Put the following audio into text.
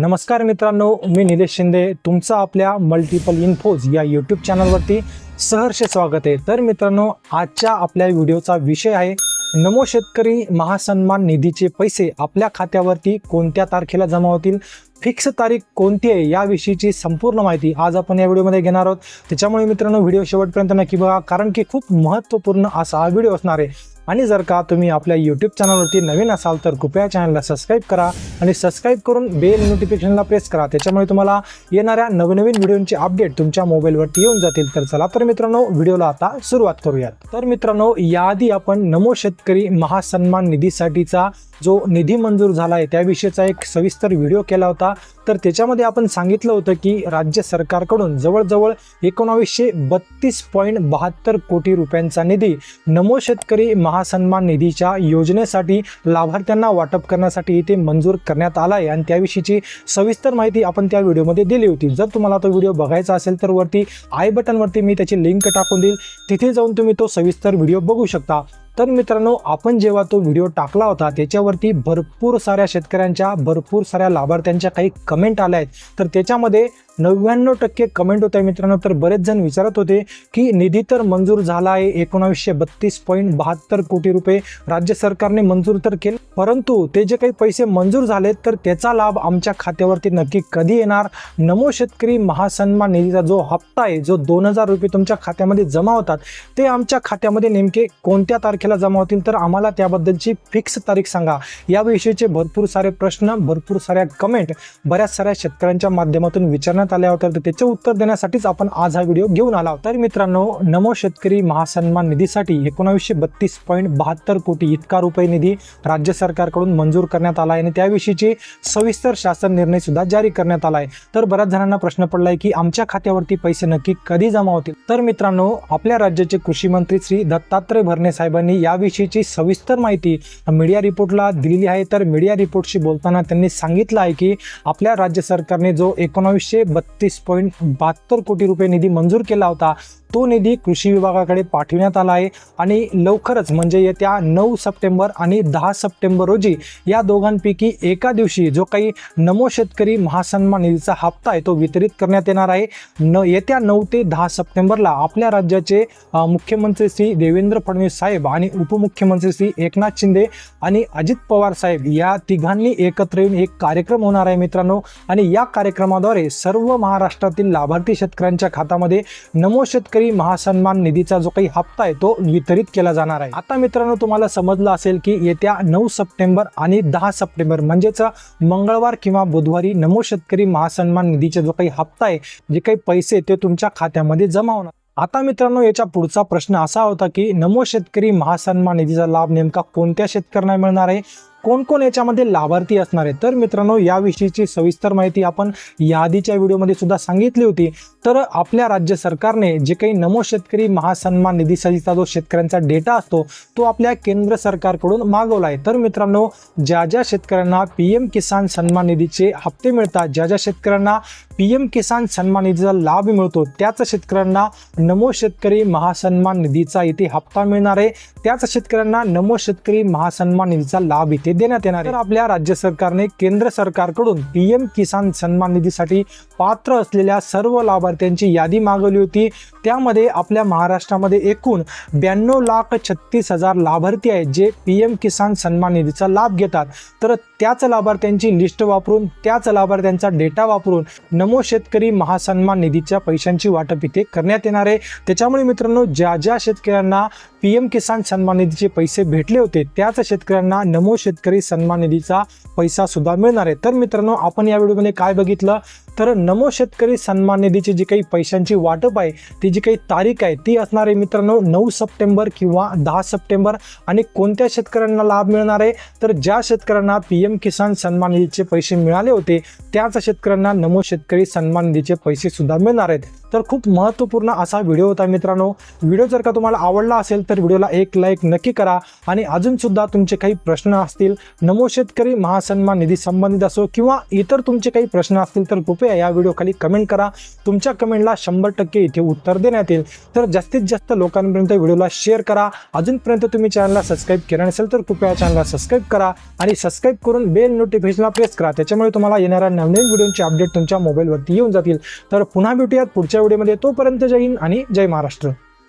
नमस्कार मित्रांनो मी निलेश शिंदे. तुमचं आपल्या मल्टिपल इन्फोज या यूट्यूब चॅनलवरती सहर्ष स्वागत आहे. तर मित्रांनो आजच्या आपल्या व्हिडिओचा विषय आहे नमो शेतकरी महासन्मान निधीचे पैसे आपल्या खात्यावरती कोणत्या तारखेला जमा होतील? फिक्स तारीख कोणती आहे याविषयीची संपूर्ण माहिती आज आपण या व्हिडिओमध्ये घेणार आहोत. त्याच्यामुळे मित्रांनो व्हिडिओ शेवटपर्यंत नक्की बघा कारण की खूप महत्त्वपूर्ण असा हा व्हिडिओ असणार आहे. आणि जर का तुम्ही आपल्या यूट्यूब चॅनलवरती नवीन असाल तर कृपया चॅनलला सबस्क्राईब करा आणि सबस्क्राईब करून बेल नोटिफिकेशनला प्रेस करा. त्याच्यामुळे तुम्हाला येणाऱ्या नवनवीन व्हिडिओची अपडेट तुमच्या मोबाईलवरती येऊन जातील. तर चला तर मित्रांनो व्हिडिओला आता सुरुवात करूयात. तर मित्रांनो याआधी आपण नमो शेतकरी महासन्मान निधीसाठीचा जो निधी मंजूर झाला आहे त्याविषयीचा एक सविस्तर व्हिडिओ केला होता. तर त्याच्यामध्ये आपण सांगितलं होतं की राज्य सरकारकडून जवळजवळ एकोणावीसशे बत्तीस पॉईंट बहात्तर कोटी रुपयांचा निधी नमो शेतकरी महासन्मान निधीच्या योजनेसाठी लाभार्थ्यांना वाटप करण्यासाठी इथे मंजूर करण्यात आला आहे. आणि त्याविषयीची सविस्तर माहिती आपण त्या व्हिडिओमध्ये दिली होती. जर तुम्हाला तो व्हिडिओ बघायचा असेल तर वरती आय बटनवरती मी त्याची लिंक टाकून देईल. तिथे जाऊन तुम्ही तो सविस्तर व्हिडिओ बघू शकता. तर मित्रांनो आपण जेव्हा तो व्हिडिओ टाकला होता त्याच्यावरती भरपूर साऱ्या शेतकऱ्यांच्या भरपूर साऱ्या लाभार्थ्यांच्या काही कमेंट आल्या आहेत. तर त्याच्यामध्ये नव्याण्णव टक्के कमेंट होत्या मित्रांनो. तर बरेच जण विचारत होते की निधी तर मंजूर झाला आहे एकोणावीसशे बत्तीस पॉईंट बहात्तर कोटी रुपये राज्य सरकारने मंजूर तर केले. परंतु ते जे काही पैसे मंजूर झालेत तर त्याचा लाभ आमच्या खात्यावरती नक्की कधी येणार? नमो शेतकरी महासन्मान निधीचा जो हप्ता आहे जो दोन हजार रुपये तुमच्या खात्यामध्ये जमा होतात ते आमच्या खात्यामध्ये नेमके कोणत्या तारखेला जमा होतील तर आम्हाला त्याबद्दलची फिक्स तारीख सांगा. याविषयीचे भरपूर सारे प्रश्न भरपूर साऱ्या कमेंट बऱ्याच साऱ्या शेतकऱ्यांच्या माध्यमातून विचारण्यात आल्या होत्या. तर त्याचे उत्तर देण्यासाठीच आपण आज हा व्हिडिओ घेऊन आला आहोत. तर मित्रांनो नमो शेतकरी महासन्मान निधीसाठी एकोणावीसशे बत्तीस पॉईंट बहात्तर कोटी इतका रुपये निधी राज्य सरकारकडून मंजूर करण्यात आला आहे. आणि त्याविषयीचे सविस्तर शासन निर्णय सुद्धा जारी करण्यात आला आहे. तर बऱ्याच जणांना प्रश्न पडलाय की आमच्या खात्यावरती पैसे नक्की कधी जमा होतील? तर मित्रांनो आपल्या राज्याचे कृषी मंत्री श्री दत्तात्रय भरणे साहेबांनी याविषयीची सविस्तर माहिती मीडिया रिपोर्टला दिलेली आहे. तर मीडिया रिपोर्टशी बोलताना त्यांनी सांगितलं आहे की आपल्या राज्य सरकारने जो एकोणावीसशे बत्तीस पॉईंट बहात्तर कोटी रुपये निधी मंजूर केला होता तो निधी कृषी विभागाकडे पाठविण्यात आला आहे आणि लवकरच म्हणजे येत्या नऊ सप्टेंबर आणि दहा सप्टेंबर रोजी या दोघांपैकी एका दिवशी जो काही नमो शेतकरी महासन्मान निधीचा हप्ता आहे तो वितरित करण्यात येणार आहे. न येत्या नऊ ते दहा सप्टेंबरला आपल्या राज्याचे मुख्यमंत्री श्री देवेंद्र फडणवीस साहेब आणि उपमुख्यमंत्री श्री एकनाथ शिंदे आणि अजित पवार साहेब या तिघांनी एकत्र येऊन एक कार्यक्रम होणार आहे मित्रांनो. आणि या कार्यक्रमाद्वारे सर्व महाराष्ट्रातील लाभार्थी शेतकऱ्यांच्या खात्यामध्ये नमो शेतकरी महासन्मान निधीचा जो काही हप्ता आहे तो वितरित केला जाणार आहे. आता मित्रांनो तुम्हाला समजलं असेल की येत्या नऊ सप्टेंबर आणि दहा सप्टेंबर म्हणजेच मंगळवार किंवा बुधवारी नमो शेतकरी महासन्मान निधीचा जो काही हप्ता आहे जे काही पैसे ते तुमच्या खात्यामध्ये जमा होणार. आता मित्रांनो याच्या पुढचा प्रश्न असा होता की नमो शेतकरी महासन्मान निधीचा लाभ नेमका कोणत्या शेतकऱ्यांना मिळणार आहे? कोण कोण याच्यामध्ये लाभार्थी असणार आहे तर मित्रांनो याविषयीची सविस्तर माहिती आपण याआधीच्या व्हिडिओमध्ये सुद्धा सांगितली होती. तर आपल्या राज्य सरकारने जे काही नमो शेतकरी महासन्मान निधीसाठीचा जो शेतकऱ्यांचा डेटा असतो तो आपल्या केंद्र सरकारकडून मागवला आहे. तर मित्रांनो ज्या ज्या शेतकऱ्यांना पी एम किसान सन्मान निधीचे हप्ते मिळतात ज्या ज्या शेतकऱ्यांना पी एम किसान सन्मान निधीचा लाभ मिळतो त्याच शेतकऱ्यांना नमो शेतकरी महासन्मान निधीचा इथे हप्ता मिळणार आहे. त्याच शेतकऱ्यांना नमो शेतकरी महासन्मान निधीचा लाभ इथे देण्यात येणार तर आपल्या राज्य सरकारने केंद्र सरकारकडून पी एम किसान सन्मान निधीसाठी पात्र असलेल्या सर्व लाभार्थ्यांची यादी मागवली होती. त्यामध्ये आपल्या महाराष्ट्रामध्ये एकूण ब्याण्णव लाख छत्तीस हजार लाभार्थी आहेत जे पी एम किसान सन्मान निधीचा लाभ घेतात. तर त्याच लाभार्थ्यांची लिस्ट वापरून त्याच लाभार्थ्यांचा डेटा वापरून नमो शेतकरी महासन्मान निधीच्या पैशांची वाटप इथे करण्यात येणार आहे. त्याच्यामुळे मित्रांनो ज्या ज्या शेतकऱ्यांना पी एम किसान सन्मान निधीचे पैसे भेटले होते त्याच शेतकऱ्यांना नमो शेतकरी सन्मान निधीचा पैसा सुद्धा मिळणार आहे. तर मित्रांनो आपण या व्हिडिओमध्ये काय बघितलं? तर नमो शेतकरी सन्मान निधीची जी काही पैशांची वाटप आहे ती जी काही तारीख आहे ती असणार आहे मित्रांनो नऊ सप्टेंबर किंवा दहा सप्टेंबर आणि कोणत्या शेतकऱ्यांना लाभ मिळणार आहे? तर ज्या शेतकऱ्यांना पी एम किसान सन्मान निधीचे पैसे मिळाले होते त्याच शेतकऱ्यांना नमो शेतकरी सन्मान निधीचे पैसे सुद्धा मिळणार आहेत. तर खूप महत्त्वपूर्ण असा व्हिडिओ होता मित्रांनो. व्हिडिओ जर का तुम्हाला आवडला असेल तर व्हिडिओला एक लाईक नक्की करा आणि अजूनसुद्धा तुमचे काही प्रश्न असतील नमो शेतकरी महासन्मान निधी संबंधित असो किंवा इतर तुमचे काही प्रश्न असतील तर कृपया बघूया या व्हिडिओ खाली कमेंट करा. तुमच्या कमेंटला शंभर टक्के इथे उत्तर देण्यात येईल. तर जास्तीत जास्त लोकांपर्यंत व्हिडिओला शेअर करा. अजूनपर्यंत तुम्ही चॅनलला सबस्क्राईब केलं नसेल तर कृपया चॅनलला सबस्क्राईब करा आणि सबस्क्राईब करून बेल नोटिफिकेशनला प्रेस करा. त्याच्यामुळे तुम्हाला येणाऱ्या नवीन व्हिडिओचे अपडेट तुमच्या मोबाईलवरती येऊन जातील. तर पुन्हा भेटूयात पुढच्या व्हिडिओमध्ये तोपर्यंत जय हिंद आणि जय महाराष्ट्र.